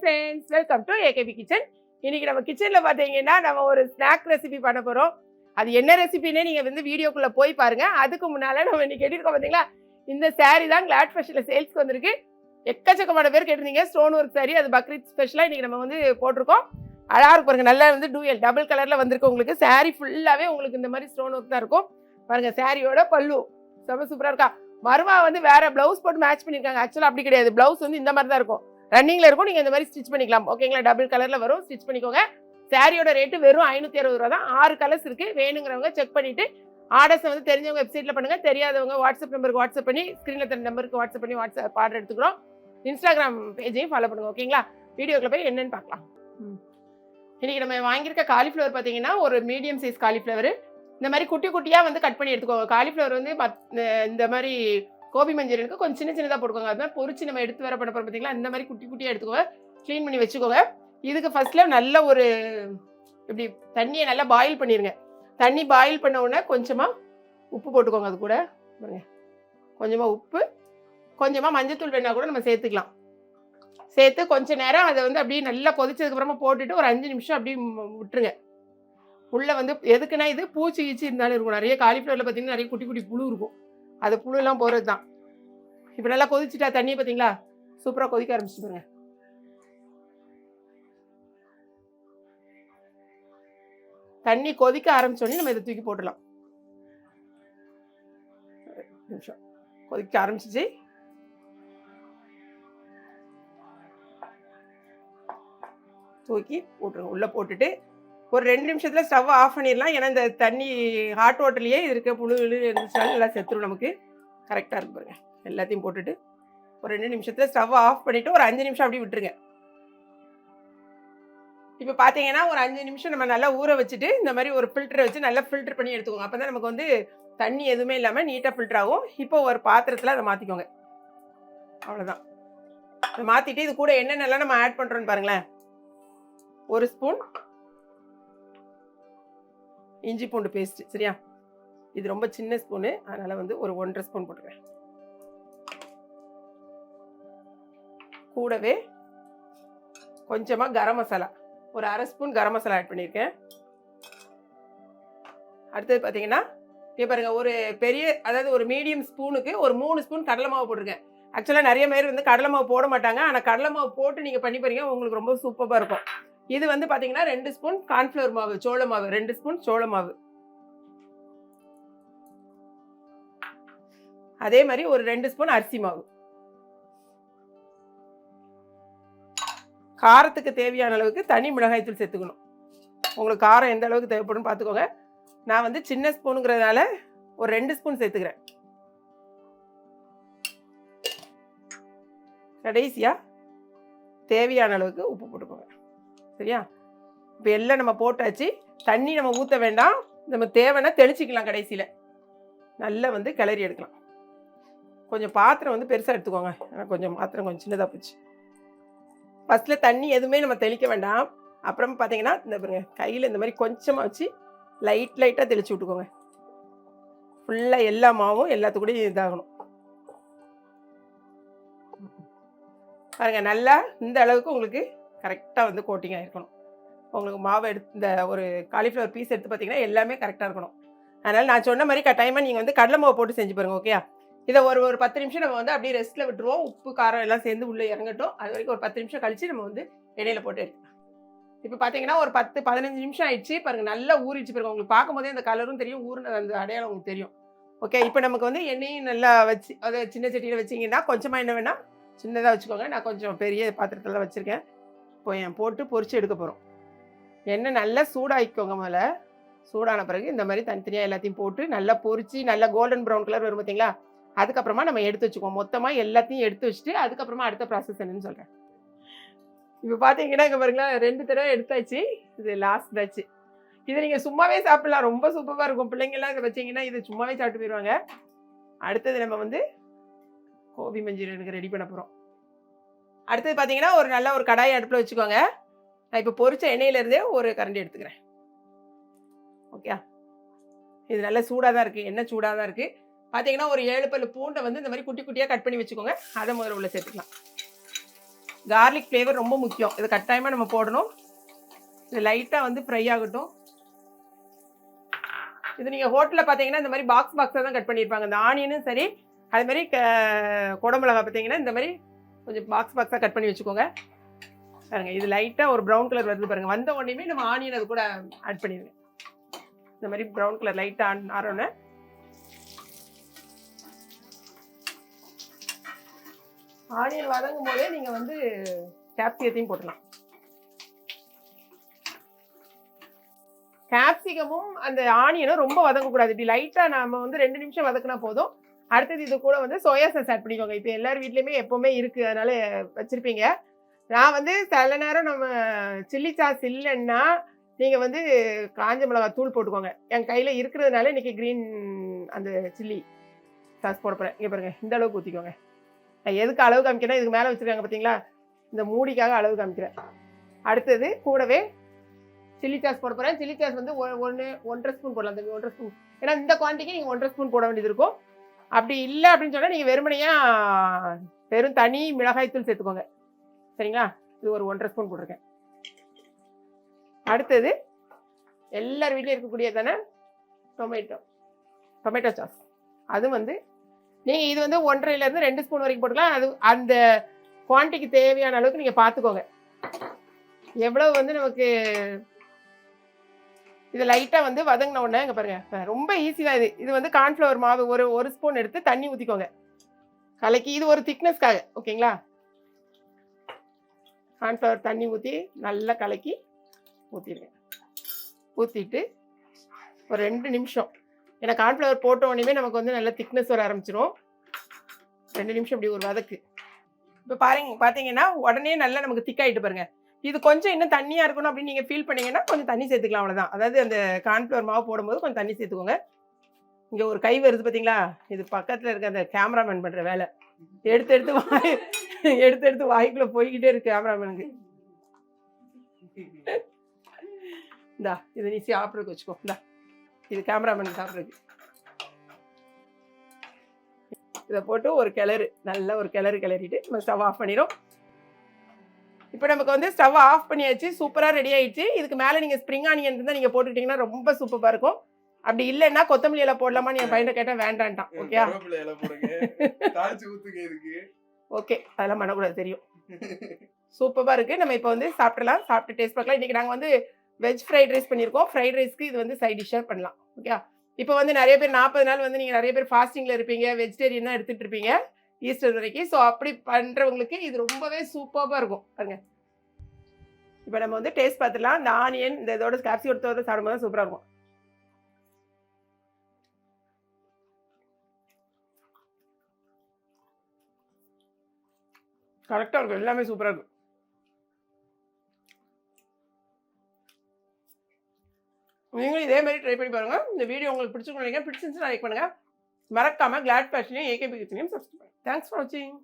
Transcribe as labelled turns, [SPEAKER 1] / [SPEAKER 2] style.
[SPEAKER 1] Friends welcome to AKB kitchen இன்னைக்கு நம்ம கிச்சனில் பார்த்தீங்கன்னா நம்ம ஒரு ஸ்நாக் ரெசிபி பண்ண போகிறோம் அது என்ன ரெசிபின்னு நீங்கள் வந்து வீடியோக்குள்ளே போய் பாருங்கள் அதுக்கு முன்னால் நம்ம இன்றைக்கி கேட்டிருக்கோம் பார்த்தீங்களா இந்த saree தான் கிளாட் ஃபேஷனில் சேல்ஸ்க்கு வந்திருக்கு. எக்கச்சக்கமான பேர் கேட்டிருந்தீங்க. ஸ்டோன் ஒர்க் சாரி அது பக்ரீத் ஸ்பெஷலாக இன்றைக்கி நம்ம வந்து போட்டிருக்கோம். அழகாக இருக்கும் பாருங்கள் நல்லா வந்து டூயல் டபுள் கலரில் வந்திருக்கு உங்களுக்கு. சாரீ ஃபுல்லாகவே உங்களுக்கு இந்த மாதிரி ஸ்டோன் ஒர்க் தான் இருக்கும். பாருங்கள் சாரியோட பல்லு. செம்ம சூப்பராக இருக்கா? மருமா வந்து வேற ப்ளவுஸ் போட்டு மேட்ச் பண்ணியிருக்காங்க ஆக்சுவலாக அப்படி கிடையாது. ப்ளவுஸ் வந்து இந்த மாதிரி தான் இருக்கும். ரன்னிங்கில் இருக்கும். நீங்கள் இந்த மாதிரி ஸ்டிச் பண்ணிக்கலாம். ஓகேங்களா டபுள் கலரில் வரும். ஸ்டிச் பண்ணிக்கோங்க. சாரியோட ரேட்டு வெறும் ஐநூற்றி அறுபது ரூபா தான். ஆறு கலர்ஸ் இருக்குது வேணுங்கிறவங்க செக் பண்ணிவிட்டு ஆர்டர்ஸ் வந்து தெரிஞ்சவங்க வெப்சைட்டில் பண்ணுங்கள் தெரியாதவங்க வாட்ஸ்அப் நம்பருக்கு வாட்ஸ்அப் பண்ணி ஸ்க்ரீனில் தர நம்பருக்கு வாட்ஸ்அப் பண்ணி வாட்ஸ்அப் ஆர்டர் எடுத்துக்கிறோம். இன்ஸ்டாகிராம் பேஜையும் ஃபாலோ பண்ணுங்கள் ஓகேங்களா வீடியோக்குள்ள போய் என்னென்னு பார்க்கலாம். ம். நம்ம வாங்கியிருக்க காலிஃப்ளவர் பார்த்தீங்கன்னா ஒரு மீடியம் சைஸ் காலிஃப்ளவர் இந்த மாதிரி குட்டி குட்டியாக வந்து கட் பண்ணி எடுத்துக்கோங்க. காலிஃப்ளவர் வந்து இந்த மாதிரி கோபி மஞ்சளுக்கு கொஞ்சம் சின்ன சின்னதாக போட்டுக்கோங்க. அது மாதிரி பொரிச்சு நம்ம எடுத்து வர பண்ண போகிறோம் பார்த்தீங்களா இந்த மாதிரி குட்டி குட்டியாக எடுத்துக்கோங்க. க்ளீன் பண்ணி வச்சுக்கோங்க. இதுக்கு ஃபஸ்ட்டில் நல்ல ஒரு இப்படி தண்ணியை நல்லா பாயில் பண்ணிடுங்க தண்ணி பாயில் பண்ண உடனே கொஞ்சமாக உப்பு போட்டுக்கோங்க அது கூட. பாருங்க. கொஞ்சமாக உப்பு கொஞ்சமாக மஞ்சத்தூள் வேணால் கூட நம்ம சேர்த்துக்கலாம். சேர்த்து கொஞ்ச நேரம் அதை வந்து அப்படியே நல்லா கொதிச்சதுக்கப்புறமா போட்டுட்டு ஒரு அஞ்சு நிமிஷம் அப்படியே விட்டுருங்க. உள்ளே வந்து எதுக்குன்னா இது பூச்சி கீச்சி இருந்தாலும் இருக்கும். நிறைய காலிஃப்ளவரில் பார்த்தீங்கன்னா நிறைய குட்டி குட்டி புழு இருக்கும். அது புழுலாம் போகிறது தான் இப்போ நல்லா கொதிச்சுட்டா தண்ணி பார்த்தீங்களா சூப்பராக கொதிக்க ஆரம்பிச்சுடுங்க தண்ணி கொதிக்க ஆரம்பிச்சோடனே நம்ம இதை தூக்கி போட்டுடலாம். நிமிஷம். கொதிக்க ஆரம்பிச்சிச்சு. தூக்கி போட்டுருங்க. உள்ளே போட்டுட்டு ஒரு ரெண்டு நிமிஷத்தில் ஸ்டவ் ஆஃப் பண்ணிடலாம். ஏன்னா இந்த தண்ணி ஹாட் வாட்டர்லேயே இருக்க புழு இருந்துச்சாலும் நல்லா செத்துரும் நமக்கு. கரெக்டாக இருக்கு பாருங்க. எல்லாத்தையும் போட்டுட்டு ஒரு ரெண்டு நிமிஷத்தில் ஸ்டவ் ஆஃப் பண்ணிவிட்டு ஒரு அஞ்சு நிமிஷம் அப்படியே விட்டுருங்க. இப்போ பார்த்தீங்கன்னா ஒரு அஞ்சு நிமிஷம் நம்ம நல்லா ஊற வச்சுட்டு இந்த மாதிரி ஒரு ஃபில்டரை வச்சு நல்லா ஃபில்டர் பண்ணி எடுத்துக்கோங்க. அப்போ தான் நமக்கு வந்து தண்ணி எதுவுமே இல்லாமல் நீட்டாக ஃபில்டர் ஆகும். இப்போ ஒரு பாத்திரத்தில் அதை மாற்றிக்கோங்க அவ்வளோதான் அதை மாற்றிட்டு இது கூட என்னென்னலாம் நம்ம ஆட் பண்ணுறோன்னு பாருங்களேன். ஒரு ஸ்பூன் இஞ்சி பூண்டு பேஸ்ட் சரியா? இது ரொம்ப சின்ன ஸ்பூனு அதனால் வந்து ஒரு ஒன்றரை ஸ்பூன் போட்டுக்கிறேன். கூடவே கொஞ்சமாக கரம் மசாலா ஒரு அரை ஸ்பூன் கரம் மசாலா ஆட் பண்ணியிருக்கேன். அடுத்தது பார்த்தீங்கன்னா இப்போ பாருங்கள் ஒரு பெரிய அதாவது ஒரு மீடியம் ஸ்பூனுக்கு ஒரு மூணு ஸ்பூன் கடலை மாவு போட்டிருக்கேன். ஆக்சுவலாக நிறைய பேர் வந்து கடலை மாவு போட மாட்டாங்க ஆனால் கடலை மாவு போட்டு நீங்கள் பண்ணி பாருங்க உங்களுக்கு ரொம்ப சூப்பராக இருக்கும். இது வந்து பார்த்தீங்கன்னா ரெண்டு ஸ்பூன் கார்ன்ஃப்ளவர் மாவு சோள மாவு ரெண்டு ஸ்பூன் சோள மாவு. அதே மாதிரி ஒரு ரெண்டு ஸ்பூன் அரிசி மாவு. காரத்துக்கு தேவையான அளவுக்கு தனி மிளகாய்த்தூள் சேர்த்துக்கணும். உங்களுக்கு காரம் எந்த அளவுக்கு தேவைப்படும் பார்த்துக்கோங்க நான் வந்து சின்ன ஸ்பூனுங்கிறதுனால ஒரு ரெண்டு ஸ்பூன் சேர்த்துக்கிறேன். கடைசியாக தேவையான அளவுக்கு உப்பு போட்டுக்கோங்க. சரியா? இப்போ எல்லாம் நம்ம போட்டாச்சு. தண்ணி நம்ம ஊற்ற வேண்டாம். நம்ம தேவைன்னா தெளிச்சிக்கலாம் கடைசியில். நல்லா வந்து கிளறி எடுக்கலாம். கொஞ்சம் பாத்திரம் வந்து பெருசாக எடுத்துக்கோங்க. ஆனால் கொஞ்சம் பாத்திரம் கொஞ்சம் சின்னதாக போச்சு. ஃபஸ்ட்டில் தண்ணி எதுவுமே நம்ம தெளிக்க வேண்டாம். அப்புறம் பார்த்தீங்கன்னா இந்த பாருங்க கையில் இந்த மாதிரி கொஞ்சமாக வச்சு லைட் லைட்டாக தெளிச்சு விட்டுக்கோங்க. ஃபுல்லாக எல்லா மாவும் எல்லாத்துக்கூடயும் இதாகணும். பாருங்கள் நல்லா இந்த அளவுக்கு உங்களுக்கு கரெக்டாக வந்து கோட்டிங் ஆகிருக்கணும் உங்களுக்கு மாவு எடுத்து இந்த ஒரு காலிஃப்ளவர் பீஸ் எடுத்து பார்த்தீங்கன்னா எல்லாமே கரெக்டாக இருக்கணும். அதனால் நான் சொன்ன மாதிரி கட்டாயமாக நீங்கள் வந்து கடலை மாவு போட்டு செஞ்சு பாருங்க ஓகே இதை ஒரு ஒரு பத்து நிமிஷம் நம்ம வந்து அப்படியே ரெஸ்ட்டில் விட்டுருவோம். உப்பு காரம் எல்லாம் சேர்ந்து உள்ளே இறங்கட்டும். அது வரைக்கும் ஒரு பத்து நிமிஷம் கழிச்சு நம்ம வந்து எண்ணெயில் போட்டு எடுக்கலாம் இப்போ பார்த்தீங்கன்னா ஒரு பத்து பதினஞ்சு நிமிஷம் ஆயிடுச்சு. பாருங்கள் நல்லா ஊறிச்சு பாருங்க. உங்களுக்கு பார்க்கும்போதே அந்த கலரும் தெரியும். ஊர்னது அந்த அடையாளம் உங்களுக்கு தெரியும். ஓகே இப்போ நமக்கு வந்து எண்ணெயும் நல்லா வச்சு அதை சின்ன செடியில் வச்சிங்கன்னா கொஞ்சமாக என்ன வேணால் சின்னதாக வச்சுக்கோங்க. நான் கொஞ்சம் பெரிய பாத்திரத்தில் வச்சுருக்கேன். இப்போ போட்டு பொறிச்சு எடுக்க போகிறோம் எண்ணெய் நல்லா சூடாக்கிக்கோங்க முதல்ல. சூடான பிறகு இந்த மாதிரி தனித்தனியாக எல்லாத்தையும் போட்டு நல்லா பொறிச்சு நல்லா கோல்டன் ப்ரௌன் கலர் வரும் பார்த்தீங்களா அதுக்கப்புறமா நம்ம எடுத்து வச்சுக்குவோம். மொத்தமாக எல்லாத்தையும் எடுத்து வச்சுட்டு அதுக்கப்புறமா அடுத்த ப்ராசஸ் என்னன்னு சொல்கிறேன் இப்போ பார்த்தீங்கன்னா இங்கே பாருங்களேன் ரெண்டு தடவை எடுத்தாச்சு. இது லாஸ்ட் பேட்ச் இதை நீங்கள் சும்மாவே சாப்பிடலாம். ரொம்ப சூப்பராக இருக்கும். பிள்ளைங்கள்லாம் இதை வச்சீங்கன்னா இது சும்மாவே சாப்பிட்டு போயிடுவாங்க அடுத்தது நம்ம வந்து கோபி மஞ்சூரியனுக்கு ரெடி பண்ண போகிறோம் அடுத்தது பார்த்தீங்கன்னா ஒரு நல்ல ஒரு கடாயை அடுப்பில் வச்சுக்கோங்க. நான் இப்போ பொரிச்ச எண்ணெயிலேருந்தே ஒரு கரண்டி எடுத்துக்கிறேன். ஓகே இது நல்ல சூடாக தான் இருக்குது எண்ணெய் சூடாக தான் இருக்குது பார்த்தீங்கன்னா ஒரு ஏழு பல்லு பூண்டை வந்து இந்த மாதிரி குட்டி குட்டியாக கட் பண்ணி வச்சுக்கோங்க. அதை முதல்ல உள்ள சேர்த்துக்கலாம். கார்லிக் ஃப்ளேவர் ரொம்ப முக்கியம். இது கட்டாயமாக நம்ம போடணும். இது லைட்டாக வந்து ஃப்ரை ஆகட்டும். இது நீங்கள் ஹோட்டலில் பார்த்தீங்கன்னா இந்த மாதிரி பாக்ஸ் பாக்ஸாக தான் கட் பண்ணியிருப்பாங்க. இந்த ஆனியனும் சரி அது மாதிரி க குடமிளகா பார்த்தீங்கன்னா இந்த மாதிரி கொஞ்சம் பாக்ஸ் பாக்ஸாக கட் பண்ணி வச்சுக்கோங்க. பாருங்கள் இது லைட்டாக ஒரு ப்ரௌன் கலர் வருது பாருங்கள் வந்த உடனேயுமே நம்ம ஆனியன் அது கூட ஆட் பண்ணிடுங்க. இந்த மாதிரி ப்ரௌன் கலர் லைட்டாக ஆன் ஆறோன்னு ஆனியன் வதங்கும் போதே நீங்கள் வந்து கேப்சிகத்தையும் போட்டலாம் கேப்சிகமும் அந்த ஆனியனும் ரொம்ப வதங்கக்கூடாது. இப்படி லைட்டாக நம்ம வந்து ரெண்டு நிமிஷம் வதக்குனா போதும். அடுத்தது இது கூட வந்து சோயா சாஸ் ஆட் பண்ணிக்கோங்க. இப்போ எல்லார் வீட்லேயுமே எப்போவுமே இருக்குது அதனால் வச்சுருப்பீங்க. நான் வந்து சில நேரம் நம்ம சில்லி சாஸ் இல்லைன்னா நீங்கள் வந்து காஞ்ச மிளகா தூள் போட்டுக்கோங்க. என் கையில் இருக்கிறதுனால இன்றைக்கி க்ரீன் அந்த சில்லி சாஸ் போட போகிறேன் இங்கே பாருங்கள் இந்த அளவுக்கு ஊற்றிக்கோங்க நான் எதுக்கு அளவு காமிக்கிறேன் இதுக்கு மேலே வச்சுருக்காங்க பார்த்தீங்களா இந்த மூடிக்காக அளவு காமிக்கிறேன். அடுத்தது கூடவே சில்லி சாஸ் போட போகிறேன் சில்லி சாஸ் வந்து ஒன்று ஒன்றரை ஸ்பூன் போடலாம். தம்பி ஒன்றரை ஸ்பூன் ஏன்னா இந்த குவான்டிட்டிக்கு நீங்கள் ஒன்றரை ஸ்பூன் போட வேண்டியது இருக்கும். அப்படி இல்லை அப்படின்னு சொன்னால் நீங்கள் வெறுமனையாக வெறும் தனி மிளகாய்த்தூள் சேர்த்துக்கோங்க. சரிங்களா? இது ஒரு ஒன்றரை ஸ்பூன் போட்டிருக்கேன். அடுத்தது எல்லார் வீட்லேயும் இருக்கக்கூடிய தானே? டொமேட்டோ. Tomato sauce. அது வந்து நீங்கள் இது வந்து ஒன்றரைலேருந்து ரெண்டு ஸ்பூன் வரைக்கும் போட்டுக்கலாம். அது அந்த குவான்டிட்டிக்கு தேவையான அளவுக்கு நீங்கள் பார்த்துக்கோங்க. எவ்வளவு வந்து நமக்கு இது லைட்டாக வந்து வதங்கின உடனே இங்கே பாருங்க. ரொம்ப ஈஸி தான் இது. இது வந்து கார்ன்ஃப்ளவர் மாவு ஒரு ஒரு ஸ்பூன் எடுத்து தண்ணி ஊற்றிக்கோங்க கலக்கி இது ஒரு திக்னஸ்க்காக ஓகேங்களா? கார்ன்ஃப்ளவர் தண்ணி ஊற்றி நல்லா கலக்கி ஊற்றிடுங்க ஊற்றிட்டு ஒரு ரெண்டு நிமிஷம். ஏன்னா கார்ன்ஃப்ளவர் போட்ட உடனே நமக்கு வந்து நல்லா திக்னஸ் வர ஆரம்பிச்சிரும். ரெண்டு நிமிஷம் இப்படி ஒரு வதக்கு. இப்போ பாருங்க பார்த்தீங்கன்னா உடனே நல்லா நமக்கு திக்காயிட்டு பாருங்கள் இது கொஞ்சம் இன்னும் தண்ணியாக இருக்கணும் அப்படின்னு நீங்கள் ஃபீல் பண்ணீங்கன்னா கொஞ்சம் தண்ணி சேர்த்துக்கலாம் அவ்வளோதான் அதாவது அந்த கார்ன்ஃப்ளவர் மாவு போடும்போது கொஞ்சம் தண்ணி சேர்த்துக்கோங்க. இங்கே ஒரு கை வருது பார்த்தீங்களா இது பக்கத்தில் இருக்க அந்த கேமராமேன் பண்ணுற வேலை. எடுத்து எடுத்து வாய் எடுத்து எடுத்து வாய்க்குள்ளே போய்கிட்டே இருக்கு கேமராமேனுக்கு இந்தா இது நீ சாப்பிட்றதுக்கு வச்சுக்கோ. இந்தா இது கேமராமேன் சாப்பிட்றதுக்கு. இதை போட்டு ஒரு கிளறு நல்ல ஒரு கிளறு கிளறிட்டு நம்ம ஸ்டவ் ஆஃப் பண்ணிடும் இப்போ நமக்கு வந்து ஸ்டவ் ஆஃப் பண்ணியாச்சு சூப்பராக ரெடி ஆயிடுச்சு. இதுக்கு மேலே நீங்கள் ஸ்ப்ரிங் ஆனியன் இருந்தால் நீங்கள் போட்டுக்கிட்டிங்கன்னா ரொம்ப சூப்பராக இருக்கும். அப்படி இல்லைன்னா கொத்தமல்லி இலை போடலாமான்னு என் பையனை கேட்டால் வேண்டான்ட்டான். ஓகே ஓகே அதெல்லாம் பண்ணக்கூடாது தெரியும். சூப்பராக இருக்குது நம்ம இப்போ வந்து சாப்பிடலாம் சாப்பிட்டு டேஸ்ட் பார்க்கலாம். இன்றைக்கி நாங்கள் வந்து வெஜ் ஃப்ரைட் ரைஸ் பண்ணியிருக்கோம். ஃப்ரைட் ரைஸ்க்கு இது வந்து சைட் டிஷ்ஷாக பண்ணலாம். ஓகே இப்போ வந்து நிறைய பேர் நாற்பது நாள் வந்து நீங்கள் நிறைய பேர் ஃபாஸ்டிங்கில் இருப்பீங்க வெஜிடேரியன் தான் எடுத்துகிட்டு இருப்பீங்க. ஈஸ்டர் வரைக்கும். ஸோ அப்படி பண்ணுறவங்களுக்கு இது ரொம்பவே சூப்பராக இருக்கும். பாருங்க. இப்போ நம்ம வந்து டேஸ்ட் பார்த்துலாம் இந்த ஆனியன் இந்த இதோட கேப்சிகத்தோட சாப்பிடும்போது சூப்பராக இருக்கும். கரெக்டாக இருக்கும். எல்லாமே சூப்பராக இருக்கும். நீங்களும் இதே மாதிரி ட்ரை பண்ணி பாருங்க. இந்த வீடியோ உங்களுக்கு பிடிச்சிருக்கோம் நினைக்கிறேன். பிடிச்சிருந்துச்சு லைக் பண்ணுங்க. మరొక కామ గ్లాడ్ ఫ్యాషన్ ఏకేబీ థ్యాంక్స్ ఫర్ వాచింగ్